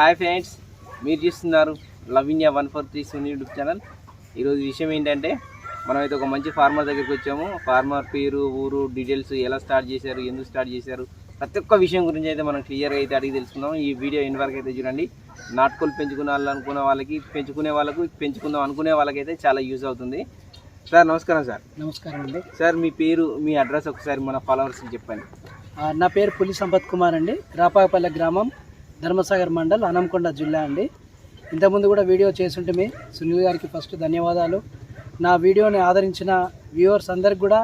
Hi friends మీరు చూస్తున్నారు Lavinya one four three Suni YouTube channel. ఈరోజు విషయం ఏంటంటే మనమైతే ఒక మంచి ఫార్మర్ దగ్గరికి వచ్చాము. ఫార్మర్ పేరు ఊరు డీటెయిల్స్ ఎలా స్టార్ట్ చేశారు ఎందుకు స్టార్ట్ చేశారు ప్రతి ఒక్క విషయం గురించి అయితే మనం క్లియర్గా అయితే అడిగి తెలుసుకుందాం. ఈ వీడియో ఎన్ని వరకు అయితే చూడండి. నాటుకోలు పెంచుకునే వాళ్ళు అనుకున్న వాళ్ళకి పెంచుకునే వాళ్ళకు పెంచుకుందాం అనుకునే వాళ్ళకైతే చాలా యూజ్ అవుతుంది. సార్ నమస్కారం సార్. నమస్కారం అండి. సార్ మీ పేరు మీ అడ్రస్ ఒకసారి మన ఫాలోవర్స్కి చెప్పండి. నా పేరు పులి సంపత్ కుమార్ అండి. రాపాపల్లె గ్రామం ధర్మసాగర్ మండల్ అనంకొండ జిల్లా అండి. ఇంతకుముందు కూడా వీడియో చేసుంటే సునీల్ గారికి ఫస్ట్ ధన్యవాదాలు. నా వీడియోని ఆదరించిన వ్యూవర్స్ అందరికి కూడా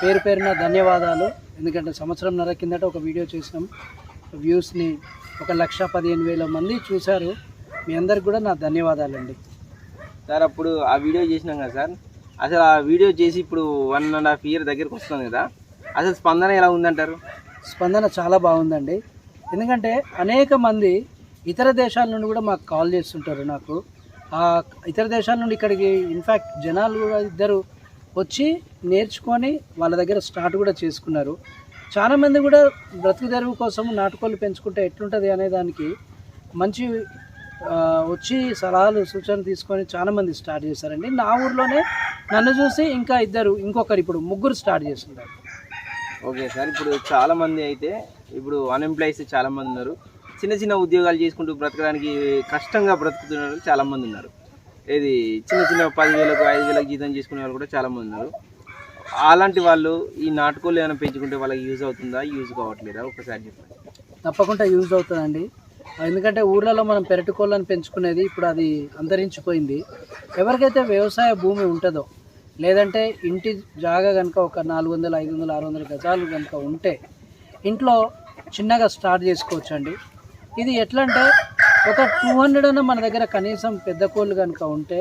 పేరు పేరున ధన్యవాదాలు. ఎందుకంటే సంవత్సరంన్నర కిందట ఒక వీడియో చేసినాం. వ్యూస్ని ఒక లక్ష పదిహేను వేల మంది చూశారు. మీ అందరికి కూడా నా ధన్యవాదాలండి. సార్ అప్పుడు ఆ వీడియో చేసినాం కదా సార్. అసలు ఆ వీడియో చేసి ఇప్పుడు వన్ అండ్ హాఫ్ ఇయర్ దగ్గరకు వస్తుంది కదా. అసలు స్పందన ఎలా ఉందంటారు? స్పందన చాలా బాగుందండి. ఎందుకంటే అనేక మంది ఇతర దేశాల నుండి కూడా మాకు కాల్ చేస్తుంటారు నాకు. ఆ ఇతర దేశాల నుండి ఇక్కడికి ఇన్ఫ్యాక్ట్ జనాలు కూడా ఇద్దరు వచ్చి నేర్చుకొని వాళ్ళ దగ్గర స్టార్ట్ కూడా చేసుకున్నారు. చాలామంది కూడా బ్రతుకు తెరువు కోసం నాటుకోళ్ళు పెంచుకుంటే ఎట్లుంటుంది అనే దానికి మంచి వచ్చి సలహాలు సూచనలు తీసుకొని చాలామంది స్టార్ట్ చేశారండి. నా ఊర్లోనే నన్ను చూసి ఇంకా ఇద్దరు ఇంకొకరు ఇప్పుడు ముగ్గురు స్టార్ట్ చేస్తున్నారు. ఓకే సార్ ఇప్పుడు చాలామంది అయితే ఇప్పుడు అన్ఎంప్లాయీస్ చాలామంది ఉన్నారు. చిన్న చిన్న ఉద్యోగాలు చేసుకుంటూ బ్రతకడానికి కష్టంగా బ్రతుకుతున్న వాళ్ళు చాలామంది ఉన్నారు. ఇది చిన్న చిన్న పదివేలకు ఐదు వేలకు జీతం చేసుకునే వాళ్ళు కూడా చాలామంది ఉన్నారు. అలాంటి వాళ్ళు ఈ నాటుకోళ్ళు ఏమైనా పెంచుకుంటే వాళ్ళకి యూజ్ అవుతుందా? యూజ్ కావట్లేదా? ఒకసారి చెప్పండి. తప్పకుండా యూజ్ అవుతుందండి. ఎందుకంటే ఊర్లలో మనం పెరటి కోళ్ళను పెంచుకునేది ఇప్పుడు అది అంతరించిపోయింది. ఎవరికైతే వ్యవసాయ భూమి ఉంటుందో లేదంటే ఇంటి జాగా కనుక ఒక నాలుగు వందలు ఐదు వందలు ఆరు వందల గజాలు కనుక ఉంటే ఇంట్లో చిన్నగా స్టార్ట్ చేసుకోవచ్చు అండి ఇది ఎట్లా అంటే ఒక టూ హండ్రెడ్ అన్న మన దగ్గర కనీసం పెద్ద కోళ్ళు కనుక ఉంటే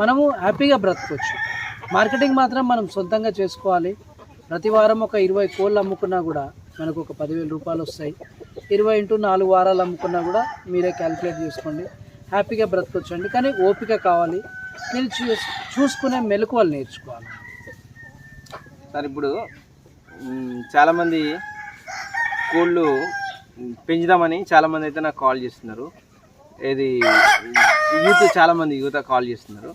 మనము హ్యాపీగా బ్రతకవచ్చు మార్కెటింగ్ మాత్రం మనం సొంతంగా చేసుకోవాలి. ప్రతి వారం ఒక ఇరవై కోళ్ళు అమ్ముకున్నా కూడా మనకు ఒక పదివేల రూపాయలు వస్తాయి. ఇరవై ఇంటూ నాలుగు వారాలు అమ్ముకున్నా కూడా మీరే క్యాలిక్యులేట్ చేసుకోండి. హ్యాపీగా బ్రతకొచ్చండి. కానీ ఓపిక కావాలి. మీరు చూసుకునే మెలకువలు నేర్చుకోవాలి. సార్ ఇప్పుడు చాలామంది కోళ్ళు పెంచుదామని చాలామంది అయితే నాకు కాల్ చేస్తున్నారు. ఇది యూత్ చాలామంది యువత కాల్ చేస్తున్నారు.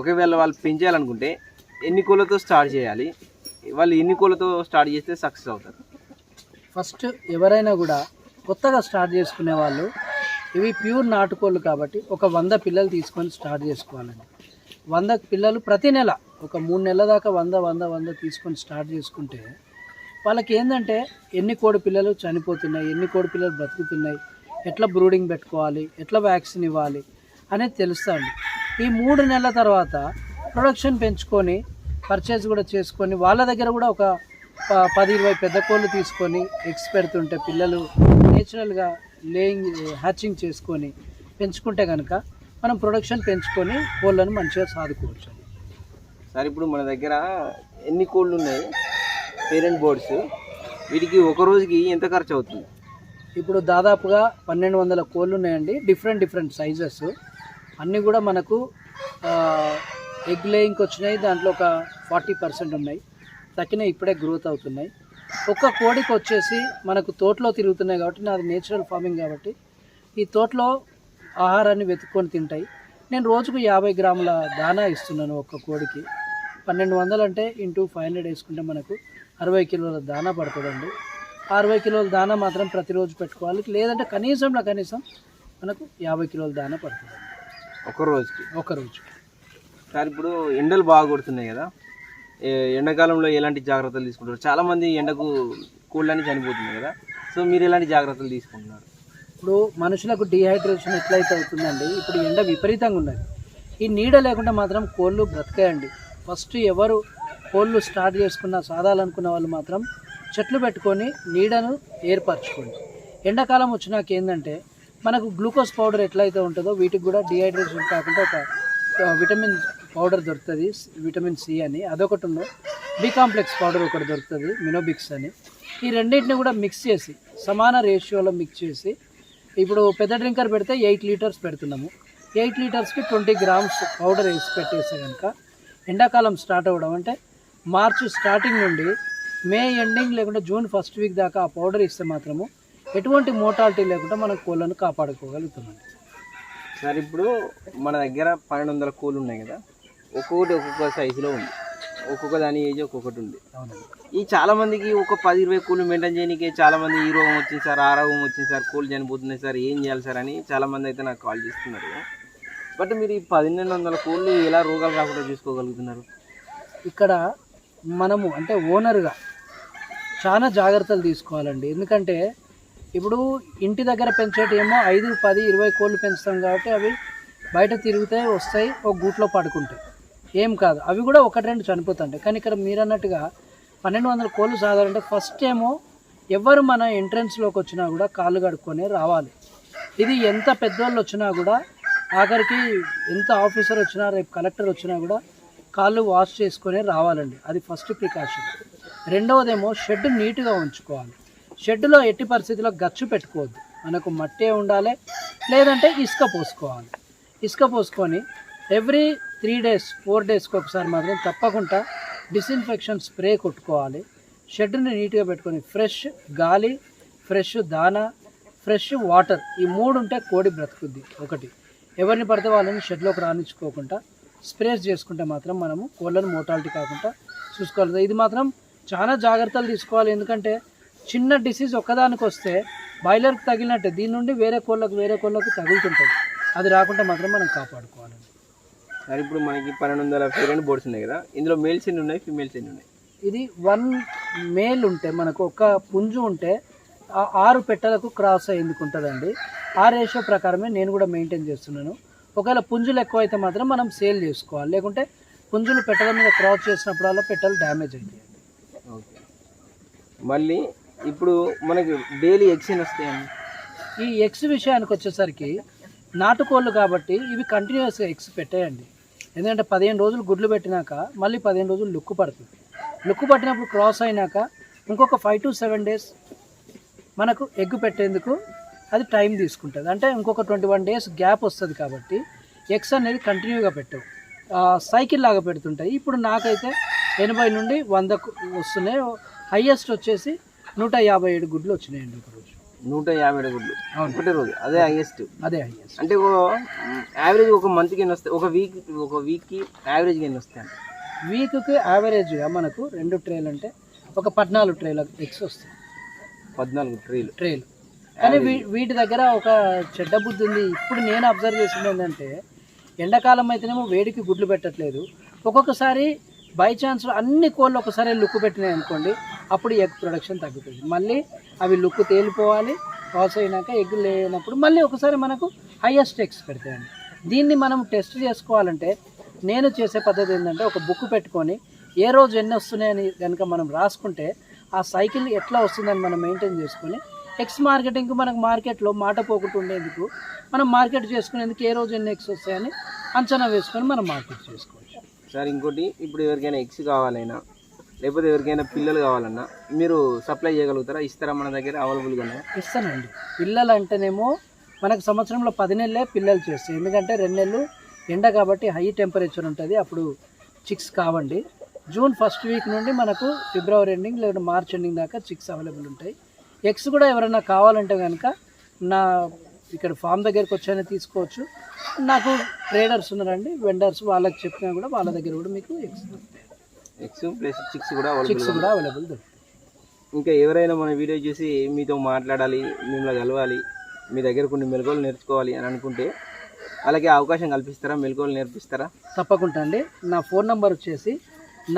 ఒకవేళ వాళ్ళు పెంచాలనుకుంటే ఎన్ని కోళ్ళతో స్టార్ట్ చేయాలి? వాళ్ళు ఎన్ని కోళ్ళతో స్టార్ట్ చేస్తే సక్సెస్ అవుతారు? ఫస్ట్ ఎవరైనా కూడా కొత్తగా స్టార్ట్ చేసుకునే వాళ్ళు ఇవి ప్యూర్ నాటుకోళ్ళు కాబట్టి ఒక వంద పిల్లలు తీసుకొని స్టార్ట్ చేసుకోవాలండి. వంద పిల్లలు ప్రతి నెల ఒక మూడు నెలల దాకా వంద వంద వంద తీసుకొని స్టార్ట్ చేసుకుంటే వాళ్ళకి ఏంటంటే ఎన్ని కోడి పిల్లలు చనిపోతున్నాయి ఎన్ని కోడి పిల్లలు బ్రతుకుతున్నాయి ఎట్లా బ్రూడింగ్ పెట్టుకోవాలి ఎట్లా వ్యాక్సిన్ ఇవ్వాలి అనేది తెలుస్తుంది. ఈ మూడు నెలల తర్వాత ప్రొడక్షన్ పెంచుకొని పర్చేజ్ కూడా చేసుకొని వాళ్ళ దగ్గర కూడా ఒక ప- పది ఇరవై పెద్ద కోళ్ళు తీసుకొని ఎగ్స్ పెడుతుంటే పిల్లలు నేచురల్గా లేయింగ్ హ్యాచింగ్ చేసుకొని పెంచుకుంటే కనుక మనం ప్రొడక్షన్ పెంచుకొని కోళ్ళను మంచిగా సాదుకోవచ్చు. సార్ ఇప్పుడు మన దగ్గర ఎన్ని కోళ్ళు ఉన్నాయి? పేరెంట్ బోర్డ్స్ వీటికి ఒక రోజుకి ఎంత ఖర్చు అవుతుంది? ఇప్పుడు దాదాపుగా పన్నెండు వందల కోళ్ళు ఉన్నాయండి. డిఫరెంట్ డిఫరెంట్ సైజెస్ అన్నీ కూడా మనకు ఎగ్ లేయింగ్కి వచ్చినాయి. దాంట్లో ఒక ఫార్టీ పర్సెంట్ ఉన్నాయి. తక్కిన ఇప్పుడే గ్రోత్ అవుతున్నాయి. ఒక్క కోడికి వచ్చేసి మనకు తోటలో తిరుగుతున్నాయి కాబట్టి నాది నేచురల్ ఫార్మింగ్ కాబట్టి ఈ తోటలో ఆహారాన్ని వెతుక్కొని తింటాయి. నేను రోజుకు యాభై గ్రాముల దానా ఇస్తున్నాను ఒక్క కోడికి. పన్నెండు వందలు అంటే ఇంటూ ఫైవ్ హండ్రెడ్ వేసుకుంటే మనకు అరవై కిలోల దానా పడుతుందండి. అరవై కిలోల దానా మాత్రం ప్రతిరోజు పెట్టుకోవాలి. లేదంటే కనీసంలో కనీసం మనకు యాభై కిలోల దానా పడుతుంది ఒక రోజుకి? ఒక రోజు సార్ ఇప్పుడు ఎండలు బాగా కొడుతున్నాయి కదా. ఎండాకాలంలో ఎలాంటి జాగ్రత్తలు తీసుకుంటారు? చాలా మంది ఎండకు కోళ్ళని చనిపోతున్నాయి కదా. సో మీరు ఎలాంటి జాగ్రత్తలు తీసుకుంటున్నారు? ఇప్పుడు మనుషులకు డిహైడ్రేషన్ ఎట్లయితే అవుతుందండి ఇప్పుడు ఎండ విపరీతంగా ఉన్నది. ఈ నీడ లేకుండా మాత్రం కోళ్ళు బ్రతకాయండి. ఫస్ట్ ఎవరు కోళ్ళు స్టార్ట్ చేసుకున్న సాధాలనుకున్న వాళ్ళు మాత్రం చెట్లు పెట్టుకొని నీడను ఏర్పరచుకోండి. ఎండాకాలం వచ్చినాక ఏంటంటే మనకు గ్లూకోజ్ పౌడర్ ఎట్లయితే ఉంటుందో వీటికి కూడా డిహైడ్రేషన్ కాకుండా ఒక విటమిన్ పౌడర్ దొరుకుతుంది విటమిన్ సి అని. అదొకటి ఉంది బి కాంప్లెక్స్ పౌడర్ ఒకటి దొరుకుతుంది మినోబిక్స్ అని. ఈ రెండింటిని కూడా మిక్స్ చేసి సమాన రేషియోలో మిక్స్ చేసి ఇప్పుడు పెద్ద డ్రింకర్ పెడితే ఎయిట్ లీటర్స్ పెడుతున్నాము. ఎయిట్ లీటర్స్కి ట్వంటీ గ్రామ్స్ పౌడర్ వేసి పెట్టేస్తే కనుక ఎండాకాలం స్టార్ట్ అవ్వడం అంటే మార్చ్ స్టార్టింగ్ నుండి మే ఎండింగ్ లేకుంటే జూన్ ఫస్ట్ వీక్ దాకా ఆ పౌడర్ ఇస్తే మాత్రము ఎటువంటి మోటాలిటీ లేకుండా మనం కోళ్ళను కాపాడుకోగలుగుతున్నాం సార్ ఇప్పుడు మన దగ్గర పన్నెండు వందల కోళ్ళు ఉన్నాయి కదా. ఒక్కొక్కటి ఒక్కొక్క సైజులో ఉంది. ఒక్కొక్క దాని ఏజ్ ఒక్కొక్కటి ఉంది. ఈ చాలా మందికి ఒక పది ఇరవై కోళ్ళు మెయింటైన్ చేయడానికి చాలా మంది ఈ రోగం వచ్చింది సార్ ఆ రోగం వచ్చింది సార్ కోళ్ళు చనిపోతున్నాయి సార్ ఏం చేయాలి సార్ అని చాలా మంది అయితే నాకు కాల్ చేస్తున్నారు. బట్ మీరు ఈ పన్నెండు వందల కోళ్ళు ఎలా రోగాలు రాకుండా చూసుకోగలుగుతున్నారు? ఇక్కడ మనము అంటే ఓనర్గా చాలా జాగ్రత్తలు తీసుకోవాలండి. ఎందుకంటే ఇప్పుడు ఇంటి దగ్గర పెంచేటేమో ఐదు పది ఇరవై కోళ్ళు పెంచుతాం కాబట్టి అవి బయట తిరుగుతాయి వస్తాయి ఒక గూట్లో పడుకుంటాయి. ఏం కాదు. అవి కూడా ఒకటి రెండు చనిపోతుంటాయి. కానీ ఇక్కడ మీరు అన్నట్టుగా పన్నెండు వందల కోళ్ళు సాధారణంటే ఫస్ట్ ఏమో ఎవరు మన ఎంట్రన్స్లోకి వచ్చినా కూడా కాళ్ళు కడుక్కొని రావాలి. ఇది ఎంత పెద్దోళ్ళు వచ్చినా కూడా ఆఖరికి ఎంత ఆఫీసర్ వచ్చినా రేపు కలెక్టర్ వచ్చినా కూడా కాళ్ళు వాష్ చేసుకొని రావాలండి. అది ఫస్ట్ ప్రికాషన్. రెండవదేమో షెడ్ నీట్గా ఉంచుకోవాలి. షెడ్లో ఎట్టి పరిస్థితిలో గచ్చు పెట్టుకోవద్దు. మనకు మట్టే ఉండాలి. లేదంటే ఇసుక పోసుకోవాలి. ఇసుక పోసుకొని ఎవ్రీ త్రీ డేస్ ఫోర్ డేస్కి ఒకసారి మాత్రం తప్పకుండా డిస్ఇన్ఫెక్షన్ స్ప్రే కొట్టుకోవాలి. షెడ్ని నీట్గా పెట్టుకొని ఫ్రెష్ గాలి ఫ్రెష్ దానా ఫ్రెష్ వాటర్ ఈ మూడు ఉంటే కోడి బ్రతుకుద్ది. ఒకటి. ఎవరిని పడితే వాళ్ళని షెడ్లోకి రాణించుకోకుండా స్ప్రేస్ చేసుకుంటే మాత్రం మనము కోళ్ళను మోటాలిటీ కాకుండా చూసుకోవాలి. ఇది మాత్రం చాలా జాగ్రత్తలు తీసుకోవాలి. ఎందుకంటే చిన్న డిసీజ్ ఒక్కదానికి వస్తే బాయిలర్కి తగిలినట్టే దీని నుండి వేరే కోళ్ళకు వేరే కోళ్ళకు తగులుతుంటుంది. అది రాకుండా మాత్రం మనం కాపాడుకోవాలండి సార్ ఇప్పుడు మనకి పన్నెండు వందల పేరెంట్ బోర్డ్స్ ఉన్నాయి కదా? ఇందులో మేల్స్ ఎన్ని ఉన్నాయి ఫీమేల్స్ ఎన్ని ఉన్నాయి. ఇది వన్ మేల్ ఉంటే మనకు ఒక పుంజు ఉంటే ఆ ఆరు పెట్టలకు క్రాస్ అయ్యేందుకు ఉంటుందండి. ఆ రేషియో ప్రకారమే నేను కూడా మెయింటైన్ చేస్తున్నాను. ఒకవేళ పుంజులు ఎక్కువ అయితే మాత్రం మనం సేల్ చేసుకోవాలి. లేకుంటే పుంజులు పెట్టల మీద క్రాస్ చేసినప్పుడల్లా పెట్టలు డ్యామేజ్ అవుతాయి. ఓకే. మళ్ళీ ఇప్పుడు మనకి డైలీ ఎగ్స్ వస్తాయండి ఈ ఎగ్స్ విషయానికి వచ్చేసరికి నాటుకోళ్ళు కాబట్టి ఇవి కంటిన్యూస్గా ఎగ్స్ పెట్టేయండి. ఎందుకంటే పదిహేను రోజులు గుడ్లు పెట్టినాక మళ్ళీ పదిహేను రోజులు లుక్కు పడుతుంది. లుక్కు పట్టినప్పుడు క్రాస్ అయినాక ఇంకొక ఫైవ్ టు సెవెన్ డేస్ మనకు ఎగ్ పెట్టేందుకు అది టైం తీసుకుంటుంది. అంటే ఇంకొక ట్వంటీ వన్ డేస్ గ్యాప్ వస్తుంది కాబట్టి ఎగ్స్ అనేది కంటిన్యూగా పెట్టవు. సైకిల్ లాగా పెడుతుంటాయి. ఇప్పుడు నాకైతే ఎనభై నుండి వందకు వస్తున్నాయి. హయ్యెస్ట్ వచ్చేసి నూట యాభై ఏడు గుడ్లు వచ్చినాయండి ఒక రోజు నూట యాభై ఏడు గుడ్లు. అవును. ఒకటే రోజు. అదే హైయెస్ట్ అదే హయ్యెస్ట్ అంటే యావరేజ్ ఒక మంత్కి ఎన్ని వస్తాయి? ఒక వీక్ ఒక వీక్కి యావరేజ్గా ఎన్ని వస్తాయి వీక్కి యావరేజ్గా మనకు రెండు ట్రేలు అంటే ఒక పద్నాలుగు ట్రేల ఎగ్స్ వస్తాయి. పద్నాలుగు ట్రీలు ట్రేలు కానీ వీ వీటి దగ్గర ఒక చెడ్డ బుద్ధి ఉంది. ఇప్పుడు నేను అబ్జర్వ్ చేసింది ఏంటంటే ఎండాకాలం అయితేనేమో వేడికి గుడ్లు పెట్టట్లేదు. ఒక్కొక్కసారి బై ఛాన్స్ అన్ని కోళ్ళు ఒకసారి లుక్కు పెట్టినాయి అనుకోండి అప్పుడు ఎగ్ ప్రొడక్షన్ తగ్గుతుంది. మళ్ళీ అవి లుక్కు తేలిపోవాలి. పాస్ అయినాక ఎగ్ లేనప్పుడు మళ్ళీ ఒకసారి మనకు హైయెస్ట్ ఎగ్స్ పెడతాయండి. దీన్ని మనం టెస్ట్ చేసుకోవాలంటే నేను చేసే పద్ధతి ఏంటంటే ఒక బుక్ పెట్టుకొని ఏ రోజు ఎన్ని వస్తున్నాయని కనుక మనం రాసుకుంటే ఆ సైకిల్ ఎట్లా వస్తుందని మనం మెయింటైన్ చేసుకొని ఎక్స్ మార్కెటింగ్కి మనకు మార్కెట్లో మాట పోకుండా ఉండేందుకు మనం మార్కెట్ చేసుకునేందుకు ఏ రోజు ఎన్ని ఎక్స్ వస్తాయని అంచనా వేసుకొని మనం మార్కెట్ చేసుకోవచ్చు. సార్ ఇంకోటి ఇప్పుడు ఎవరికైనా ఎగ్స్ కావాలైనా లేకపోతే ఎవరికైనా పిల్లలు కావాలన్నా మీరు సప్లై చేయగలుగుతారా? ఇస్తారా మన దగ్గర? అవైలబుల్గా ఇస్తానండి. పిల్లలు అంటేనేమో మనకు సంవత్సరంలో పది నెలలే పిల్లలు చేస్తాయి. ఎందుకంటే రెండు నెలలు ఎండ కాబట్టి హై టెంపరేచర్ ఉంటుంది. అప్పుడు చిక్స్ కావండి. జూన్ ఫస్ట్ వీక్ నుండి మనకు ఫిబ్రవరి ఎండింగ్ లేదా మార్చ్ ఎండింగ్ దాకా చిక్స్ అవైలబుల్ ఉంటాయి. ఎగ్స్ కూడా ఎవరైనా కావాలంటే కనుక నా ఇక్కడ ఫామ్ దగ్గరికి వచ్చైనా తీసుకోవచ్చు. నాకు ట్రేడర్స్ ఉన్నారండి వెండర్స్ వాళ్ళకి చెప్పినా కూడా వాళ్ళ దగ్గర కూడా మీకు ఎగ్స్ దొరుకుతాయి. ఎగ్స్ ప్లస్ చిక్స్ కూడా చిక్స్ కూడా అవైలబుల్ దొరుకుతాయి. ఇంకా ఎవరైనా మన వీడియో చూసి మీతో మాట్లాడాలి మిమ్మల్ని కలవాలి మీ దగ్గర కొన్ని మెలకువలు నేర్చుకోవాలి అని అనుకుంటే అలాగే అవకాశం కల్పిస్తారా మెలకువలు నేర్పిస్తారా? తప్పకుండా అండి. నా ఫోన్ నంబర్ వచ్చేసి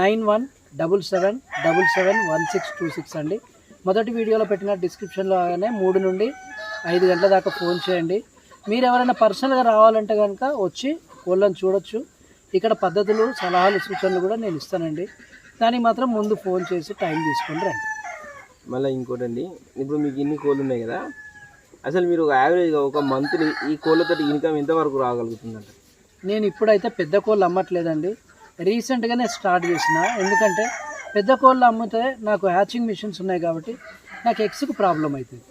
nine one double seven double seven one six two six అండి. మొదటి వీడియోలో పెట్టిన డిస్క్రిప్షన్లో మూడు నుండి ఐదు గంటల దాకా ఫోన్ చేయండి. మీరు ఎవరైనా పర్సనల్గా రావాలంటే కనుక వచ్చి కోళ్ళని చూడొచ్చు. ఇక్కడ పద్ధతులు సలహాలు సూచనలు కూడా నేను ఇస్తానండి. దానికి మాత్రం ముందు ఫోన్ చేసి టైం తీసుకొని రండి. మళ్ళీ ఇంకోటండి ఇప్పుడు మీకు ఇన్ని కోళ్ళు ఉన్నాయి కదా అసలు మీరు యావరేజ్గా ఒక మంత్లీ ఈ కోళ్ళతో ఇన్కమ్ ఎంతవరకు రాగలుగుతుందంట? నేను ఇప్పుడైతే పెద్ద కోళ్ళు అమ్మట్లేదండి. రీసెంట్గానే స్టార్ట్ చేసిన ఎందుకంటే పెద్ద కోళ్ళు అమ్మితే నాకు హ్యాచింగ్ మిషన్స్ ఉన్నాయి కాబట్టి నాకు ఎగ్స్కి ప్రాబ్లం అవుతుంది.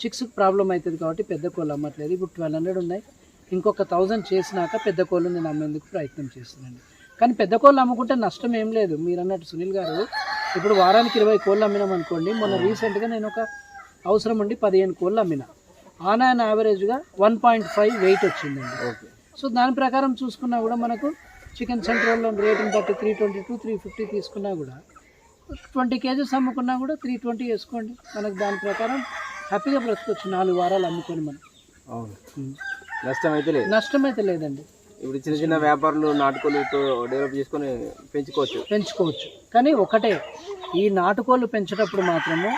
చిక్స్కి ప్రాబ్లం అవుతుంది కాబట్టి పెద్ద కోళ్ళు అమ్మట్లేదు. ఇప్పుడు ట్వెల్వ్ హండ్రెడ్ ఉన్నాయి. ఇంకొక థౌజండ్ చేసినాక పెద్ద కోళ్ళు నేను అమ్మేందుకు ప్రయత్నం చేస్తున్నాను. కానీ పెద్ద కోళ్ళు అమ్ముకుంటే నష్టం ఏం లేదు. మీరు అన్నట్టు సునీల్ గారు ఇప్పుడు వారానికి ఇరవై కోళ్ళు అమ్మినాం అనుకోండి మొన్న రీసెంట్గా నేను ఒక అవసరం ఉండి పదిహేను కోళ్ళు అమ్మిన. ఆన్ అండ్ యావరేజ్గా వన్ పాయింట్ ఫైవ్ వెయిట్ వచ్చిందండి. ఓకే. సో దాని ప్రకారం చూసుకున్నా కూడా మనకు చికెన్ సెంటర్లో రేటుని బట్టి three twenty two three fifty తీసుకున్నా కూడా ట్వంటీ కేజెస్ అమ్ముకున్నా కూడా త్రీ ట్వంటీ వేసుకోండి. మనకు దాని ప్రకారం హ్యాపీగా బ్రతకొచ్చు. నాలుగు వారాలు అమ్ముకొని మనం. అవును. నష్టం అయితే లేదు. నష్టం అయితే లేదండి. ఇప్పుడు చిన్న చిన్న వ్యాపారులు నాటుకోళ్ళతో డెవలప్ చేసుకొని పెంచుకోవచ్చు. పెంచుకోవచ్చు. కానీ ఒకటే ఈ నాటుకోళ్ళు పెంచేటప్పుడు మాత్రము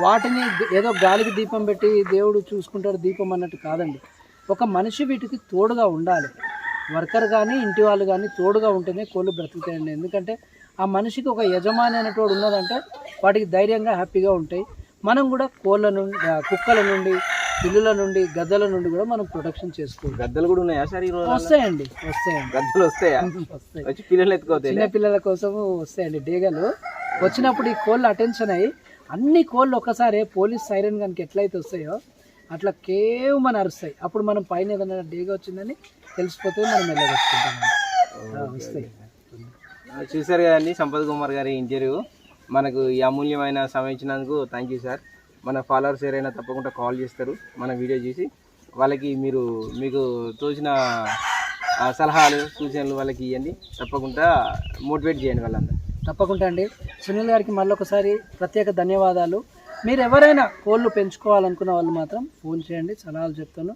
వాటిని ఏదో గాలికి దీపం పెట్టి దేవుడు చూసుకుంటాడు దీపం అన్నట్టు కాదండి. ఒక మనిషి వీటికి తోడుగా ఉండాలి. వర్కర్ కానీ ఇంటి వాళ్ళు కానీ తోడుగా ఉంటేనే కోళ్ళు బ్రతుకుతాయండి. ఎందుకంటే ఆ మనిషికి ఒక యజమాని అనేటోడు ఉన్నదంటే వాటికి ధైర్యంగా హ్యాపీగా ఉంటాయి. మనం కూడా కోళ్ళ నుండి కుక్కల నుండి పిల్లుల నుండి గద్దల నుండి కూడా మనం ప్రొటెక్షన్ చేసుకోవాలి. గద్దలు కూడా ఉన్నాయా సార్ ఈ రోజు వస్తాయండి వస్తాయండి. గద్దలు వస్తాయా? వస్తాయి. వచ్చి పిల్లలు ఎత్తుకోతాయి చిన్న పిల్లల కోసం వస్తాయండి డేగలు. వచ్చినప్పుడు ఈ కోళ్ళు అటెన్షన్ అయ్యి అన్ని కోళ్ళు ఒకసారి పోలీస్ సైరన్ కనుక ఎట్లయితే వస్తాయో అట్లా కేవమని అరుస్తాయి. అప్పుడు మనం పైన ఏదైనా డేగ వచ్చిందని తెలిసిపోతే మనం వెళ్ళగొచ్చుకుంటాం వస్తాయి. చూసారు కదండి సంపత్ కుమార్ గారి ఇంటర్వ్యూ. మనకు ఈ అమూల్యమైన సమయం ఇచ్చినందుకు థ్యాంక్ యూ సార్ మన ఫాలోవర్స్ ఎవరైనా తప్పకుండా కాల్ చేస్తారు మన వీడియో చూసి. వాళ్ళకి మీరు మీకు తోచిన సలహాలు సూచనలు వాళ్ళకి ఇవ్వండి. తప్పకుండా మోటివేట్ చేయండి వాళ్ళందరూ. తప్పకుండా అండి. సునీల్ గారికి మళ్ళీ ఒకసారి ప్రత్యేక ధన్యవాదాలు. మీరు ఎవరైనా కోళ్ళు పెంచుకోవాలనుకున్న వాళ్ళు మాత్రం ఫోన్ చేయండి సలహాలు చెప్తాను.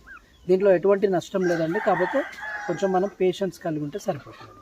దీంట్లో ఎటువంటి నష్టం లేదండి. కాకపోతే కొంచెం మనం పేషెన్స్ కలిగి ఉంటే సరిపోతుంది.